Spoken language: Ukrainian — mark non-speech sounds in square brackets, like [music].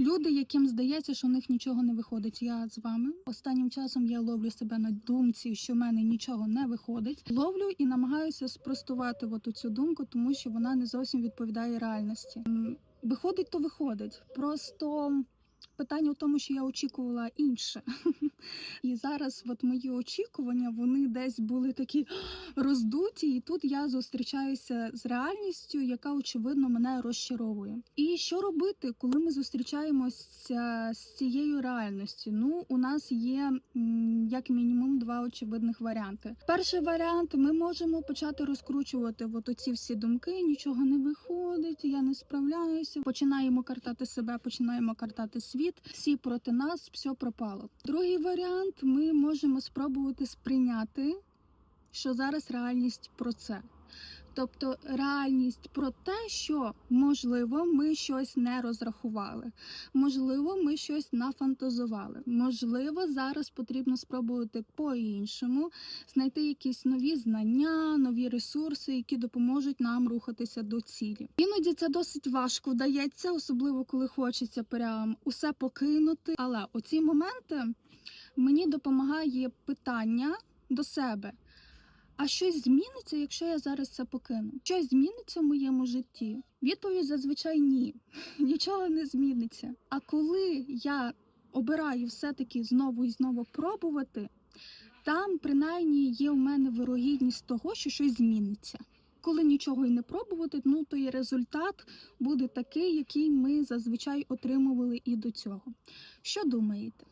Люди, яким здається, що у них нічого не виходить. Я з вами. Останнім часом я ловлю себе на думці, що в мене нічого не виходить. Ловлю і намагаюся спростувати от цю думку, тому що вона не зовсім відповідає реальності. Виходить, то виходить. Просто питання в тому, що я очікувала інше. [laughs] І зараз от мої очікування вони десь були такі роздуті, і тут я зустрічаюся з реальністю, яка очевидно мене розчаровує. І що робити, коли ми зустрічаємося з цією реальністю? Ну, у нас є як мінімум два очевидних варіанти. Перший варіант ми можемо почати розкручувати от оці всі думки, нічого не виходить, я не справляюся. Починаємо картати себе, починаємо картати світ. Всі проти нас, все пропало. Другий варіант ми можемо спробувати сприйняти, що зараз реальність про це. Тобто реальність про те, що можливо ми щось не розрахували, можливо, ми щось нафантазували. Можливо, зараз потрібно спробувати по-іншому знайти якісь нові знання, нові ресурси, які допоможуть нам рухатися до цілі. Іноді це досить важко вдається, особливо коли хочеться прям усе покинути. Але оці моменти мені допомагає питання до себе. А щось зміниться, якщо я зараз це покину? Щось зміниться в моєму житті? Відповідь зазвичай ні. [laughs] Нічого не зміниться. А коли я обираю все-таки знову і знову пробувати, там принаймні є у мене вирогідність того, що щось зміниться. Коли нічого і не пробувати, ну то і результат буде такий, який ми зазвичай отримували і до цього. Що думаєте?